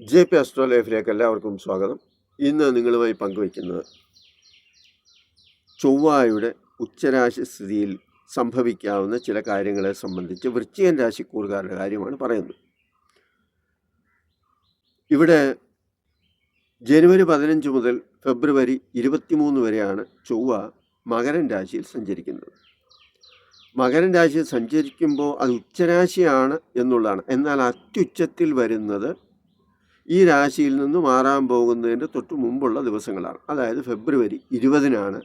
J P astro ലൈഫിലേക്ക് എല്ലാവർക്കും സ്വാഗതം. ഇന്ന് നിങ്ങളുമായി പങ്കുവയ്ക്കുന്നത് ചൊവ്വായുടെ ഉച്ചരാശി സ്ഥിതിയിൽ സംഭവിക്കാവുന്ന ചില കാര്യങ്ങളെ സംബന്ധിച്ച് വൃശ്ചികൻ രാശിക്കൂറുകാരുടെ കാര്യമാണ് പറയുന്നത്. ഇവിടെ ജനുവരി പതിനഞ്ച് മുതൽ ഫെബ്രുവരി ഇരുപത്തിമൂന്ന് വരെയാണ് ചൊവ്വ മകരൻ രാശിയിൽ സഞ്ചരിക്കുന്നത്. മകരൻ രാശിയിൽ സഞ്ചരിക്കുമ്പോൾ അത് ഉച്ചരാശിയാണ് എന്നുള്ളതാണ്. എന്നാൽ അത്യുച്ചത്തിൽ വരുന്നത് ഈ രാശിയിൽ നിന്ന് മാറാൻ പോകുന്നതിന്റെ തൊട്ട് മുമ്പുള്ള ദിവസങ്ങളാണ്. അതായത് ഫെബ്രുവരി ഇരുപതിനാണ്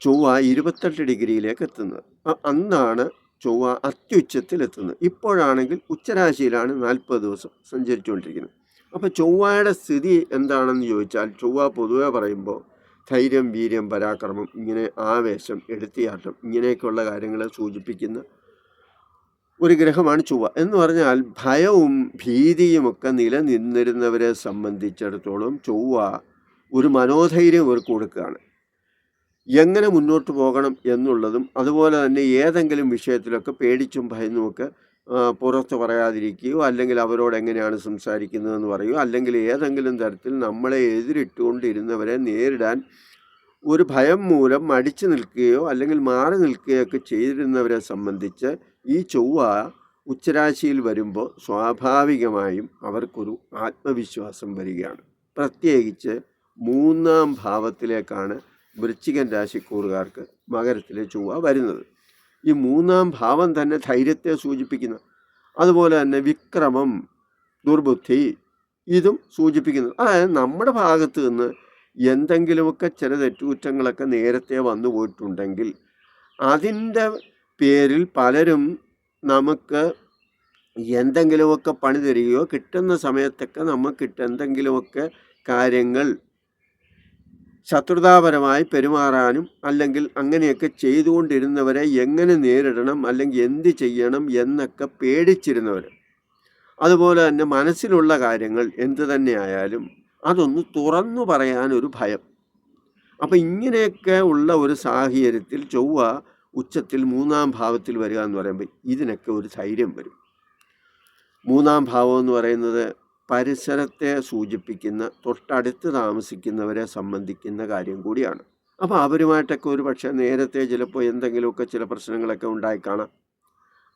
ചൊവ്വ ഇരുപത്തെട്ട് ഡിഗ്രിയിലേക്ക് എത്തുന്നത്. അന്നാണ് ചൊവ്വ അത്യുച്ചത്തിൽ എത്തുന്നത്. ഇപ്പോഴാണെങ്കിൽ ഉച്ചരാശിയിലാണ് നാൽപ്പത് ദിവസം സഞ്ചരിച്ചുകൊണ്ടിരിക്കുന്നത്. അപ്പോൾ ചൊവ്വയുടെ സ്ഥിതി എന്താണെന്ന് ചോദിച്ചാൽ ചൊവ്വ പൊതുവെ പറയുമ്പോൾ ധൈര്യം വീര്യം പരാക്രമം ഇങ്ങനെ ആവേശം എടുത്തിയാട്ടം ഇങ്ങനെയൊക്കെയുള്ള കാര്യങ്ങളെ സൂചിപ്പിക്കുന്ന ഒരു ഗ്രഹമാണ് ചൊവ്വ. എന്ന് പറഞ്ഞാൽ ഭയവും ഭീതിയുമൊക്കെ നിലനിന്നിരുന്നവരെ സംബന്ധിച്ചിടത്തോളം ചൊവ്വ ഒരു മനോധൈര്യം ഇവർക്ക് കൊടുക്കുകയാണ്. എങ്ങനെ മുന്നോട്ട് പോകണം എന്നുള്ളതും അതുപോലെ തന്നെ ഏതെങ്കിലും വിഷയത്തിലൊക്കെ പേടിച്ചും ഭയന്നുമൊക്കെ പുറത്ത് പറയാതിരിക്കുകയോ അല്ലെങ്കിൽ അവരോട് എങ്ങനെയാണ് സംസാരിക്കുന്നതെന്ന് പറയുകയോ അല്ലെങ്കിൽ ഏതെങ്കിലും തരത്തിൽ നമ്മളെ എതിരിട്ടുകൊണ്ടിരുന്നവരെ നേരിടാൻ ഒരു ഭയം മൂലം മടിച്ചു നിൽക്കുകയോ അല്ലെങ്കിൽ മാറി നിൽക്കുകയോ ഒക്കെ ചെയ്തിരുന്നവരെ സംബന്ധിച്ച് ഈ ചൊവ്വ ഉച്ചരാശിയിൽ വരുമ്പോൾ സ്വാഭാവികമായും അവർക്കൊരു ആത്മവിശ്വാസം വരികയാണ്. പ്രത്യേകിച്ച് മൂന്നാം ഭാവത്തിലേക്കാണ് വൃശ്ചികൻ രാശിക്കൂറുകാർക്ക് മകരത്തിലെ ചൊവ്വ വരുന്നത്. ഈ മൂന്നാം ഭാവം തന്നെ ധൈര്യത്തെ സൂചിപ്പിക്കുന്നു. അതുപോലെ തന്നെ വിക്രമം ദുർബുദ്ധി ഇതും സൂചിപ്പിക്കുന്നു. അതായത് നമ്മുടെ ഭാഗത്ത് നിന്ന് എന്തെങ്കിലുമൊക്കെ ചില തെറ്റുകുറ്റങ്ങളൊക്കെ നേരത്തെ വന്നു പോയിട്ടുണ്ടെങ്കിൽ അതിന്റെ പേരിൽ പലരും നമുക്ക് എന്തെങ്കിലുമൊക്കെ പണി തരികയോ കിട്ടുന്ന സമയത്തൊക്കെ നമുക്ക് എന്തെങ്കിലുമൊക്കെ കാര്യങ്ങൾ ശത്രുതാപരമായി പെരുമാറാനും അല്ലെങ്കിൽ അങ്ങനെയൊക്കെ ചെയ്തുകൊണ്ടിരുന്നവരെ എങ്ങനെ നേരിടണം അല്ലെങ്കിൽ എന്ത് ചെയ്യണം എന്നൊക്കെ പേടിച്ചിരുന്നവർ അതുപോലെ തന്നെ മനസ്സിലുള്ള കാര്യങ്ങൾ എന്തു തന്നെയായാലും അതൊന്ന് തുറന്നു പറയാനൊരു ഭയം. അപ്പം ഇങ്ങനെയൊക്കെ ഉള്ള ഒരു സാഹചര്യത്തിൽ ചൊവ്വ ഉച്ചത്തിൽ മൂന്നാം ഭാവത്തിൽ വരിക എന്ന് പറയുമ്പോൾ ഇതിനൊക്കെ ഒരു ധൈര്യം വരും. മൂന്നാം ഭാവം എന്ന് പറയുന്നത് പരിസരത്തെ സൂചിപ്പിക്കുന്ന തൊട്ടടുത്ത് താമസിക്കുന്നവരെ സംബന്ധിക്കുന്ന കാര്യം കൂടിയാണ്. അപ്പോൾ അവരുമായിട്ടൊക്കെ ഒരു പക്ഷേ നേരത്തെ ചിലപ്പോൾ എന്തെങ്കിലുമൊക്കെ ചില പ്രശ്നങ്ങളൊക്കെ ഉണ്ടായി കാണാം.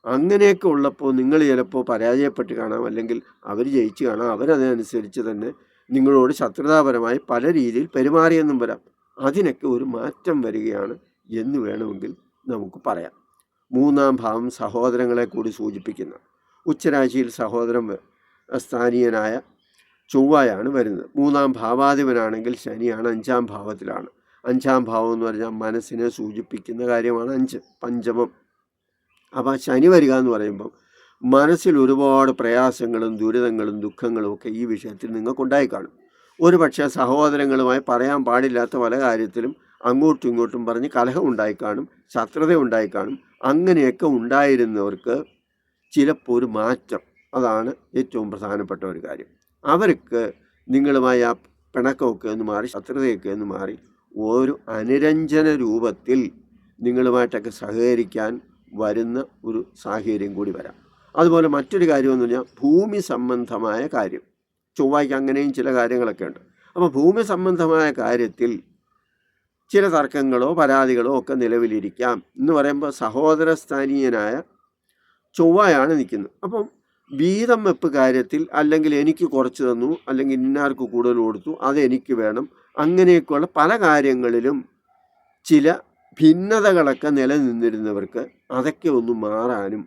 അങ്ങനെയൊക്കെ ഉള്ളപ്പോൾ നിങ്ങൾ ചിലപ്പോൾ പരാജയപ്പെട്ട് കാണാം. അല്ലെങ്കിൽ അവർ ജയിച്ച് കാണാം. അവരതനുസരിച്ച് തന്നെ നിങ്ങളോട് ശത്രുതാപരമായി പല രീതിയിൽ പെരുമാറിയെന്നും വരാം. അതിനൊക്കെ ഒരു മാറ്റം വരികയാണ് എന്ന് വേണമെങ്കിൽ നമുക്ക് പറയാം. മൂന്നാം ഭാവം സഹോദരങ്ങളെ കൂടി സൂചിപ്പിക്കുന്നു. ഉച്ചരാശിയിൽ സഹോദരൻ സ്ഥാനീയനായ ചൊവ്വയാണ് വരുന്നത്. മൂന്നാം ഭാവാധിപനാണെങ്കിൽ ശനിയാണ് അഞ്ചാം ഭാവത്തിലാണ്. അഞ്ചാം ഭാവം എന്ന് പറഞ്ഞാൽ മനസ്സിനെ സൂചിപ്പിക്കുന്ന കാര്യമാണ് അഞ്ച് പഞ്ചമം. അപ്പോൾ ശനി വരിക എന്ന് പറയുമ്പം മനസ്സിൽ ഒരുപാട് പ്രയാസങ്ങളും ദുരിതങ്ങളും ദുഃഖങ്ങളും ഒക്കെ ഈ വിഷയത്തിൽ നിങ്ങൾക്കുണ്ടായി കാണും. ഒരു പക്ഷേ സഹോദരങ്ങളുമായി പറയാൻ പാടില്ലാത്ത പല കാര്യത്തിലും അങ്ങോട്ടും ഇങ്ങോട്ടും പറഞ്ഞ് കലഹം ഉണ്ടായി കാണും ശത്രുത ഉണ്ടായി കാണും അങ്ങനെയൊക്കെ ഉണ്ടായിരുന്നവർക്ക് ചിലപ്പോൾ ഒരു മാറ്റം. അതാണ് ഏറ്റവും പ്രധാനപ്പെട്ട ഒരു കാര്യം. അവർക്ക് നിങ്ങളുമായി ആ പിണക്കമൊക്കെ ഒന്ന് മാറി ശത്രുതയൊക്കെ ഒന്ന് മാറി ഒരു അനുരഞ്ജന രൂപത്തിൽ നിങ്ങളുമായിട്ടൊക്കെ സഹകരിക്കാൻ വരുന്ന ഒരു സാഹചര്യം കൂടി വരാം. അതുപോലെ മറ്റൊരു കാര്യമെന്ന് പറഞ്ഞാൽ ഭൂമി സംബന്ധമായ കാര്യം. ചൊവ്വായ്ക്ക് അങ്ങനെയും ചില കാര്യങ്ങളൊക്കെ ഉണ്ട്. അപ്പോൾ ഭൂമി സംബന്ധമായ കാര്യത്തിൽ ചില തർക്കങ്ങളോ പരാതികളോ ഒക്കെ നിലവിലിരിക്കാം എന്ന് പറയുമ്പോൾ സഹോദര സ്ഥാനീയനായ ചൊവ്വയാണ് നിൽക്കുന്നത്. അപ്പം വീതം വെപ്പ് കാര്യത്തിൽ അല്ലെങ്കിൽ എനിക്ക് കുറച്ച് തന്നു അല്ലെങ്കിൽ ഇന്നാർക്ക് കൂടുതൽ കൊടുത്തു അത് എനിക്ക് വേണം അങ്ങനെയൊക്കെയുള്ള പല കാര്യങ്ങളിലും ചില ഭിന്നതകളൊക്കെ നിലനിന്നിരുന്നവർക്ക് അതൊക്കെ ഒന്ന് മാറാനും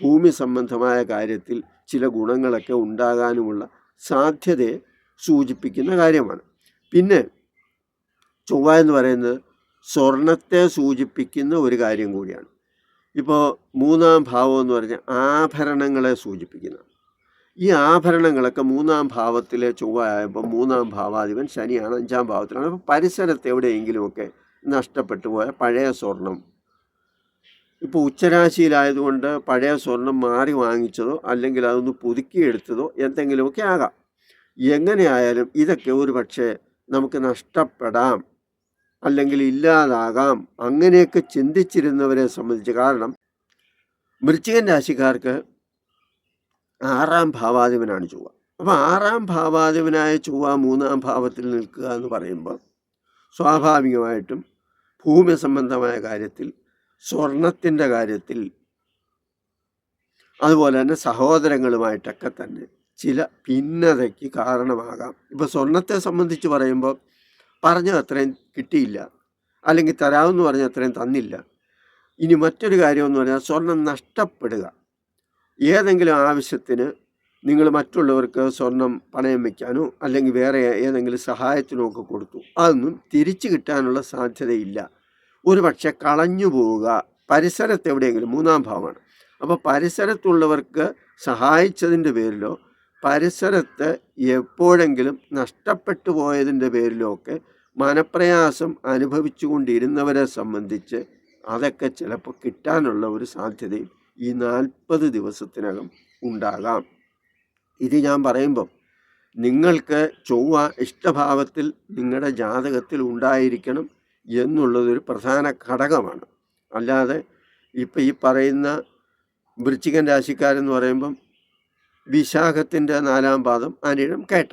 ഭൂമി സംബന്ധമായ കാര്യത്തിൽ ചില ഗുണങ്ങളൊക്കെ ഉണ്ടാകാനുമുള്ള സാധ്യതയെ സൂചിപ്പിക്കുന്ന കാര്യമാണ്. പിന്നെ ചൊവ്വ എന്ന് പറയുന്നത് സ്വർണത്തെ സൂചിപ്പിക്കുന്ന ഒരു കാര്യം കൂടിയാണ്. ഇപ്പോൾ മൂന്നാം ഭാവം എന്ന് പറഞ്ഞാൽ ആഭരണങ്ങളെ സൂചിപ്പിക്കുന്ന ഈ ആഭരണങ്ങളൊക്കെ മൂന്നാം ഭാവത്തിലെ ചൊവ്വ ആയപ്പോൾ മൂന്നാം ഭാവാധിപൻ ശനിയാണ് അഞ്ചാം ഭാവത്തിലാണ്. അപ്പോൾ പരിസരത്ത് എവിടെയെങ്കിലുമൊക്കെ നഷ്ടപ്പെട്ടു പോയ പഴയ സ്വർണം. ഇപ്പോൾ ഉച്ചരാശിയിലായതുകൊണ്ട് പഴയ സ്വർണം മാറി വാങ്ങിച്ചതോ അല്ലെങ്കിൽ അതൊന്ന് പുതുക്കിയെടുത്തതോ എന്തെങ്കിലുമൊക്കെ ആകാം. എങ്ങനെയായാലും ഇതൊക്കെ ഒരു പക്ഷേ നമുക്ക് നഷ്ടപ്പെടാം. അല്ലെങ്കിൽ ഇല്ലാതാകാം. അങ്ങനെയൊക്കെ ചിന്തിച്ചിരുന്നവരെ സംബന്ധിച്ച് കാരണം വൃശ്ചികൻ രാശിക്കാർക്ക് ആറാം ഭാവാധിപനാണ് ചൊവ്വ. അപ്പോൾ ആറാം ഭാവാധിപനായ ചൊവ്വ മൂന്നാം ഭാവത്തിൽ നിൽക്കുക എന്ന് പറയുമ്പോൾ സ്വാഭാവികമായിട്ടും ഭൂമി സംബന്ധമായ കാര്യത്തിൽ സ്വർണത്തിന്റെ കാര്യത്തിൽ അതുപോലെ തന്നെ സഹോദരങ്ങളുമായിട്ടൊക്കെ തന്നെ ചില ഭിന്നതയ്ക്ക് കാരണമാകാം. ഇപ്പോൾ സ്വർണത്തെ സംബന്ധിച്ച് പറയുമ്പോൾ പറഞ്ഞ അത്രയും കിട്ടിയില്ല. അല്ലെങ്കിൽ തരാമെന്ന് പറഞ്ഞ അത്രയും തന്നില്ല. ഇനി മറ്റൊരു കാര്യമെന്ന് പറഞ്ഞാൽ സ്വർണം നഷ്ടപ്പെടുക. ഏതെങ്കിലും ആവശ്യത്തിന് നിങ്ങൾ മറ്റുള്ളവർക്ക് സ്വർണം പണയം വയ്ക്കാനോ അല്ലെങ്കിൽ വേറെ ഏതെങ്കിലും സഹായത്തിനോ ഒക്കെ കൊടുത്തു. അതൊന്നും തിരിച്ചു കിട്ടാനുള്ള സാധ്യതയില്ല. ഒരു പക്ഷെ കളഞ്ഞു പോവുക. പരിസരത്ത് എവിടെയെങ്കിലും മൂന്നാം ഭാവമാണ്. അപ്പോൾ പരിസരത്തുള്ളവർക്ക് സഹായിച്ചതിന്റെ പേരിലോ പരിസരത്ത് എപ്പോഴെങ്കിലും നഷ്ടപ്പെട്ടു പോയതിന്റെ പേരിലൊക്കെ മനപ്രയാസം അനുഭവിച്ചുകൊണ്ടിരുന്നവരെ സംബന്ധിച്ച് അതൊക്കെ ചിലപ്പോൾ കിട്ടാനുള്ള ഒരു സാധ്യതയും ഈ നാൽപ്പത് ദിവസത്തിനകം ഉണ്ടാകാം. ഇത് ഞാൻ പറയുമ്പം നിങ്ങൾക്ക് ചൊവ്വ ഇഷ്ടഭാവത്തിൽ നിങ്ങളുടെ ജാതകത്തിൽ ഉണ്ടായിരിക്കണം എന്നുള്ളതൊരു പ്രധാന ഘടകമാണ്. അല്ലാതെ ഇപ്പം ഈ പറയുന്ന വൃശ്ചികൻ രാശിക്കാരെന്ന് പറയുമ്പം വിശാഖത്തിന്റെ നാലാം പാദം അനിഴം കേട്ട.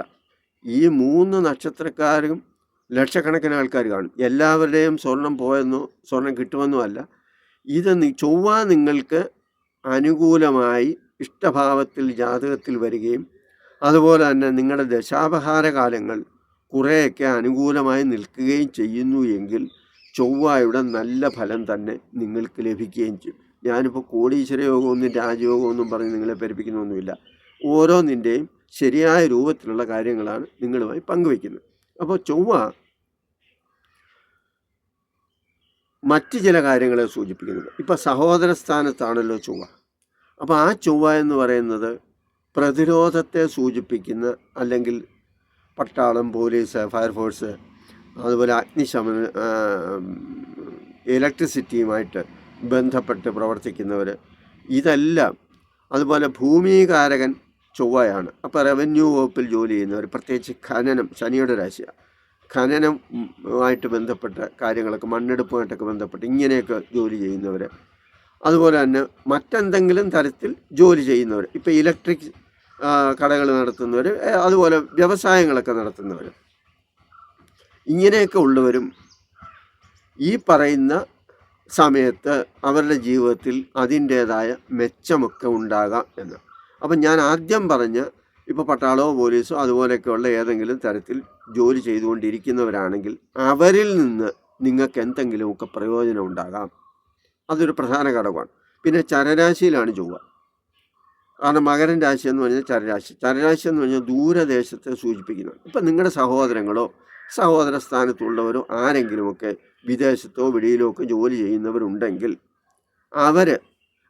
ഈ മൂന്ന് നക്ഷത്രക്കാരും ലക്ഷക്കണക്കിന് ആൾക്കാർ കാണും. എല്ലാവരുടെയും സ്വർണം പോയെന്നോ സ്വർണം കിട്ടുമെന്നോ അല്ല. ഇത് ചൊവ്വ നിങ്ങൾക്ക് അനുകൂലമായി ഇഷ്ടഭാവത്തിൽ ജാതകത്തിൽ വരികയും അതുപോലെ തന്നെ നിങ്ങളുടെ ദശാപഹാര കാലങ്ങൾ കുറേയൊക്കെ അനുകൂലമായി നിൽക്കുകയും ചെയ്യുന്നു എങ്കിൽ ചൊവ്വയുടെ നല്ല ഫലം തന്നെ നിങ്ങൾക്ക് ലഭിക്കുകയും ചെയ്യും. ഞാനിപ്പോൾ കോടീശ്വര യോഗമൊന്നും രാജയോഗമൊന്നും പറഞ്ഞ് നിങ്ങളെ പെരുപ്പിക്കുന്നൊന്നുമില്ല ഓരോന്നിന്റെയും ശരിയായ രൂപത്തിലുള്ള കാര്യങ്ങളാണ് നിങ്ങളുമായി പങ്കുവയ്ക്കുന്നത്. അപ്പോൾ ചൊവ്വ മറ്റ് ചില കാര്യങ്ങളെ സൂചിപ്പിക്കുന്നത് ഇപ്പോൾ സഹോദര സ്ഥാനത്താണല്ലോ ചൊവ്വ. അപ്പോൾ ആ ചൊവ്വ എന്ന് പറയുന്നത് പ്രതിരോധത്തെ സൂചിപ്പിക്കുന്ന അല്ലെങ്കിൽ പട്ടാളം പോലീസ് ഫയർഫോഴ്സ് അതുപോലെ അഗ്നിശമന ഇലക്ട്രിസിറ്റിയുമായിട്ട് ബന്ധപ്പെട്ട് പ്രവർത്തിക്കുന്നവർ ഇതെല്ലാം അതുപോലെ ഭൂമികാരകൻ ചൊവ്വയാണ്. അപ്പോൾ റവന്യൂ വകുപ്പിൽ ജോലി ചെയ്യുന്നവർ പ്രത്യേകിച്ച് ഖനനം ശനിയുടെ രാശിയാണ് ഖനനം ഉം, ആയിട്ട് ബന്ധപ്പെട്ട കാര്യങ്ങളൊക്കെ മണ്ണെടുപ്പുമായിട്ടൊക്കെ ബന്ധപ്പെട്ട് ഇങ്ങനെയൊക്കെ ജോലി ചെയ്യുന്നവർ അതുപോലെ തന്നെ മറ്റെന്തെങ്കിലും തരത്തിൽ ജോലി ചെയ്യുന്നവർ ഇപ്പോൾ ഇലക്ട്രിക് കടകൾ നടത്തുന്നവർ അതുപോലെ വ്യവസായങ്ങളൊക്കെ നടത്തുന്നവർ ഇങ്ങനെയൊക്കെ ഉള്ളവരും ഈ പറയുന്ന സമയത്ത് അവരുടെ ജീവിതത്തിൽ അതിന്റേതായ മെച്ചമൊക്കെ ഉണ്ടാകാം എന്ന്. അപ്പം ഞാൻ ആദ്യം പറഞ്ഞ ഇപ്പോൾ പട്ടാളമോ പോലീസോ അതുപോലെയൊക്കെയുള്ള ഏതെങ്കിലും തരത്തിൽ ജോലി ചെയ്തുകൊണ്ടിരിക്കുന്നവരാണെങ്കിൽ അവരിൽ നിന്ന് നിങ്ങൾക്ക് എന്തെങ്കിലുമൊക്കെ പ്രയോജനം ഉണ്ടാകാം. അതൊരു പ്രധാന ഘടകമാണ്. പിന്നെ ചരരാശിയിലാണ് ചൊവ്വ. കാരണം മകരൻ രാശി എന്ന് പറഞ്ഞാൽ ചരരാശി. ചരരാശി എന്ന് പറഞ്ഞാൽ ദൂരദേശത്തെ സൂചിപ്പിക്കുന്നു. ഇപ്പം നിങ്ങളുടെ സഹോദരങ്ങളോ സഹോദര സ്ഥാനത്തുള്ളവരോ ആരെങ്കിലുമൊക്കെ വിദേശത്തോ വെളിയിലോ ഒക്കെ ജോലി ചെയ്യുന്നവരുണ്ടെങ്കിൽ അവർ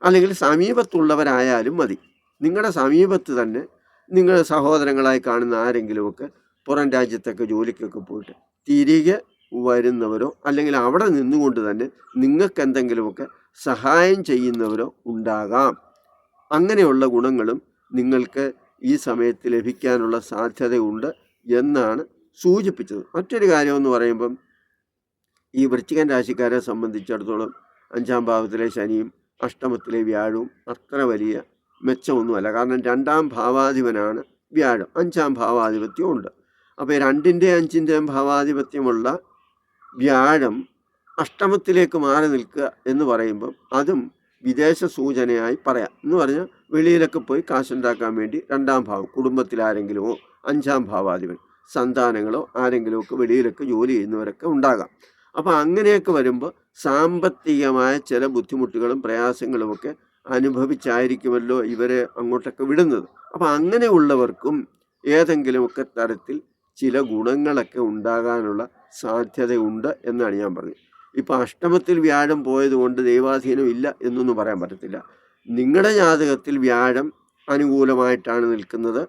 അല്ലെങ്കിൽ സമീപത്തുള്ളവരായാലും മതി. നിങ്ങളുടെ സമീപത്ത് തന്നെ നിങ്ങൾ സഹോദരങ്ങളായി കാണുന്ന ആരെങ്കിലുമൊക്കെ പുറം രാജ്യത്തൊക്കെ ജോലിക്കൊക്കെ പോയിട്ട് തിരികെ വരുന്നവരോ അല്ലെങ്കിൽ അവിടെ നിന്നുകൊണ്ട് തന്നെ നിങ്ങൾക്ക് എന്തെങ്കിലുമൊക്കെ സഹായം ചെയ്യുന്നവരോ ഉണ്ടാകാം. അങ്ങനെയുള്ള ഗുണങ്ങളും നിങ്ങൾക്ക് ഈ സമയത്ത് ലഭിക്കാനുള്ള സാധ്യതയുണ്ട് എന്നാണ് സൂചിപ്പിച്ചത്. മറ്റൊരു കാര്യമെന്ന് പറയുമ്പം ഈ വൃശ്ചികൻ രാശിക്കാരെ സംബന്ധിച്ചിടത്തോളം അഞ്ചാം ഭാവത്തിലെ ശനിയും അഷ്ടമത്തിലെ വ്യാഴവും അത്ര വലിയ മെച്ചമൊന്നുമല്ല. കാരണം രണ്ടാം ഭാവാധിപനാണ് വ്യാഴം. അഞ്ചാം ഭാവാധിപത്യം ഉണ്ട് അപ്പോൾ രണ്ടിന്റെ അഞ്ചിന്റെയും ഭാവാധിപത്യമുള്ള വ്യാഴം അഷ്ടമത്തിലേക്ക് മാറി നിൽക്കുക എന്ന് പറയുമ്പം അതും വിദേശ സൂചനയായി പറയാം. എന്ന് പറഞ്ഞാൽ വെളിയിലൊക്കെ പോയി കാശുണ്ടാക്കാൻ വേണ്ടി രണ്ടാം ഭാവം കുടുംബത്തിൽ ആരെങ്കിലുമോ അഞ്ചാം ഭാവാധിപൻ സന്താനങ്ങളോ ആരെങ്കിലുമൊക്കെ വെളിയിലൊക്കെ ജോലി ചെയ്യുന്നവരൊക്കെ ഉണ്ടാകാം. അപ്പോൾ അങ്ങനെയൊക്കെ വരുമ്പോൾ സാമ്പത്തികമായ ചില ബുദ്ധിമുട്ടുകളും പ്രയാസങ്ങളുമൊക്കെ അനുഭവിച്ചായിരിക്കുമല്ലോ ഇവരെ അങ്ങോട്ടൊക്കെ വിടുന്നത്. അപ്പം അങ്ങനെയുള്ളവർക്കും ഏതെങ്കിലുമൊക്കെ തരത്തിൽ ചില ഗുണങ്ങളൊക്കെ ഉണ്ടാകാനുള്ള സാധ്യതയുണ്ട് എന്നാണ് ഞാൻ പറഞ്ഞത്. ഇപ്പോൾ അഷ്ടമത്തിൽ വ്യാഴം പോയതുകൊണ്ട് ദൈവാധീനം ഇല്ല എന്നൊന്നും പറയാൻ പറ്റത്തില്ല. നിങ്ങളുടെ ജാതകത്തിൽ വ്യാഴം അനുകൂലമായിട്ടാണ് നിൽക്കുന്നത്.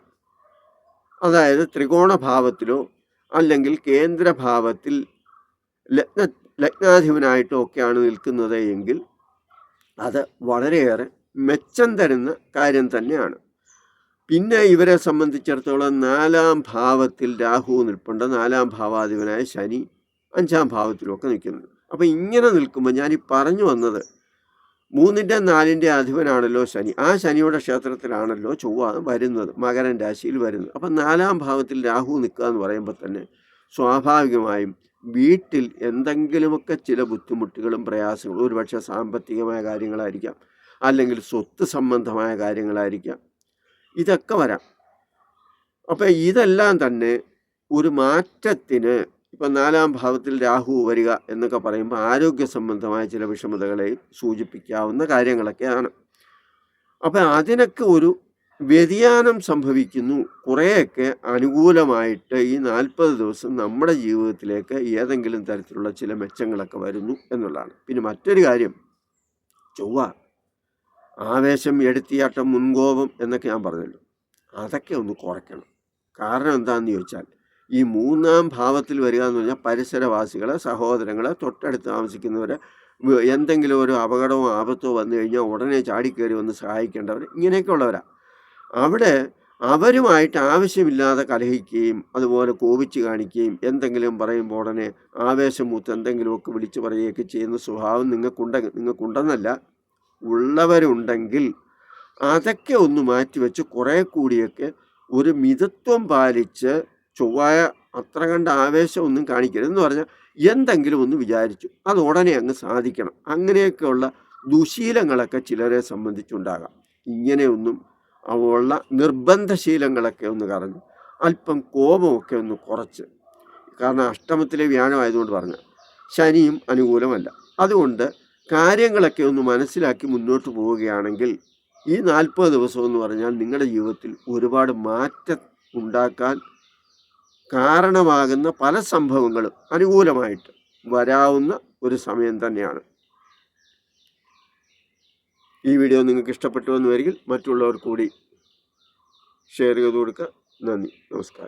അതായത് ത്രികോണഭാവത്തിലോ അല്ലെങ്കിൽ കേന്ദ്രഭാവത്തിൽ ലഗ്ന ലഗ്നാധിപനായിട്ടോ ഒക്കെയാണ് നിൽക്കുന്നത് എങ്കിൽ അത് വളരെയേറെ മെച്ചം തരുന്ന കാര്യം തന്നെയാണ്. പിന്നെ ഇവരെ സംബന്ധിച്ചിടത്തോളം നാലാം ഭാവത്തിൽ രാഹു നിൽപ്പുണ്ട്. നാലാം ഭാവാധിപനായ ശനി അഞ്ചാം ഭാവത്തിലുമൊക്കെ നിൽക്കുന്നുണ്ട്. അപ്പോൾ ഇങ്ങനെ നിൽക്കുമ്പോൾ ഞാൻ ഈ പറഞ്ഞു വന്നത് മൂന്നിന്റെ നാലിന്റെ അധിപനാണല്ലോ ശനി. ആ ശനിയുടെ ക്ഷേത്രത്തിലാണല്ലോ ചൊവ്വ വരുന്നത് മകരൻ രാശിയിൽ വരുന്നത്. അപ്പം നാലാം ഭാവത്തിൽ രാഹു നിൽക്കുക എന്ന് പറയുമ്പോൾ തന്നെ സ്വാഭാവികമായും വീട്ടിൽ എന്തെങ്കിലുമൊക്കെ ചില ബുദ്ധിമുട്ടുകളും പ്രയാസങ്ങളും ഒരുപക്ഷെ സാമ്പത്തികമായ കാര്യങ്ങളായിരിക്കാം അല്ലെങ്കിൽ സ്വത്ത് സംബന്ധമായ കാര്യങ്ങളായിരിക്കാം. ഇതൊക്കെ വരാം. അപ്പം ഇതെല്ലാം തന്നെ ഒരു മാറ്റത്തിന് ഇപ്പം നാലാം ഭാവത്തിൽ രാഹു വരിക എന്നൊക്കെ പറയുമ്പോൾ ആരോഗ്യ സംബന്ധമായ ചില വിഷമതകളെയും സൂചിപ്പിക്കാവുന്ന കാര്യങ്ങളൊക്കെയാണ്. അപ്പം അതിനൊക്കെ ഒരു വ്യതിയാനം സംഭവിക്കുന്നു. കുറേയൊക്കെ അനുകൂലമായിട്ട് ഈ നാൽപ്പത് ദിവസം നമ്മുടെ ജീവിതത്തിലേക്ക് ഏതെങ്കിലും തരത്തിലുള്ള ചില മെച്ചങ്ങളൊക്കെ വരുന്നു എന്നുള്ളതാണ്. പിന്നെ മറ്റൊരു കാര്യം ചൊവ്വ ആവേശം എടുത്തിയാട്ടം മുൻകോപം എന്നൊക്കെ ഞാൻ പറഞ്ഞല്ലോ. അതൊക്കെ ഒന്ന് കുറയ്ക്കണം. കാരണം എന്താണെന്ന് ചോദിച്ചാൽ ഈ മൂന്നാം ഭാവത്തിൽ വരിക എന്ന് പറഞ്ഞാൽ പരിസരവാസികളെ സഹോദരങ്ങളെ തൊട്ടടുത്ത് താമസിക്കുന്നവരെ എന്തെങ്കിലും ഒരു അപകടമോ ആപത്തോ വന്നു കഴിഞ്ഞാൽ ഉടനെ ചാടിക്കയറി വന്ന് സഹായിക്കേണ്ടവർ ഇങ്ങനെയൊക്കെ ഉള്ളവരാണ് അവിടെ അവരുമായിട്ട് ആവശ്യമില്ലാതെ കലഹിക്കുകയും അതുപോലെ കോപിച്ച് കാണിക്കുകയും എന്തെങ്കിലും പറയുമ്പോൾ ഉടനെ ആവേശം മൂത്ത് എന്തെങ്കിലുമൊക്കെ വിളിച്ചു പറയുകയൊക്കെ ചെയ്യുന്ന സ്വഭാവം നിങ്ങൾക്കുണ്ട നിങ്ങൾക്കുണ്ടെന്നല്ല ഉള്ളവരുണ്ടെങ്കിൽ അതൊക്കെ ഒന്ന് മാറ്റിവെച്ച് കുറേ കൂടിയൊക്കെ ഒരു മിതത്വം പാലിച്ച് ചൊവ്വായ അത്ര കണ്ട ആവേശമൊന്നും കാണിക്കരുത് എന്ന് പറഞ്ഞാൽ എന്തെങ്കിലും ഒന്ന് വിചാരിച്ചു. അത് ഉടനെ അങ്ങ് സാധിക്കണം. അങ്ങനെയൊക്കെയുള്ള ദുശീലങ്ങളൊക്കെ ചിലരെ സംബന്ധിച്ചുണ്ടാകാം. ഇങ്ങനെയൊന്നും ഉള്ള നിർബന്ധശീലങ്ങളൊക്കെ ഒന്ന് കറഞ്ഞ് അല്പം കോപമൊക്കെ ഒന്ന് കുറച്ച്. കാരണം അഷ്ടമത്തിലെ വ്യാഴമായതുകൊണ്ട് പറഞ്ഞു. ശനിയും അനുകൂലമല്ല. അതുകൊണ്ട് കാര്യങ്ങളൊക്കെ ഒന്ന് മനസ്സിലാക്കി മുന്നോട്ട് പോവുകയാണെങ്കിൽ ഈ നാൽപ്പത് ദിവസം എന്ന് പറഞ്ഞാൽ നിങ്ങളുടെ ജീവിതത്തിൽ ഒരുപാട് മാറ്റം ഉണ്ടാക്കാൻ കാരണമാകുന്ന പല സംഭവങ്ങളും അനുകൂലമായിട്ട് വരാവുന്ന ഒരു സമയം തന്നെയാണ്. ഈ വീഡിയോ നിങ്ങൾക്ക് ഇഷ്ടപ്പെട്ടു എന്ന് വരികിൽ മറ്റുള്ളവർ കൂടി ഷെയർ ചെയ്ത് കൊടുക്കുക. നന്ദി. നമസ്കാരം.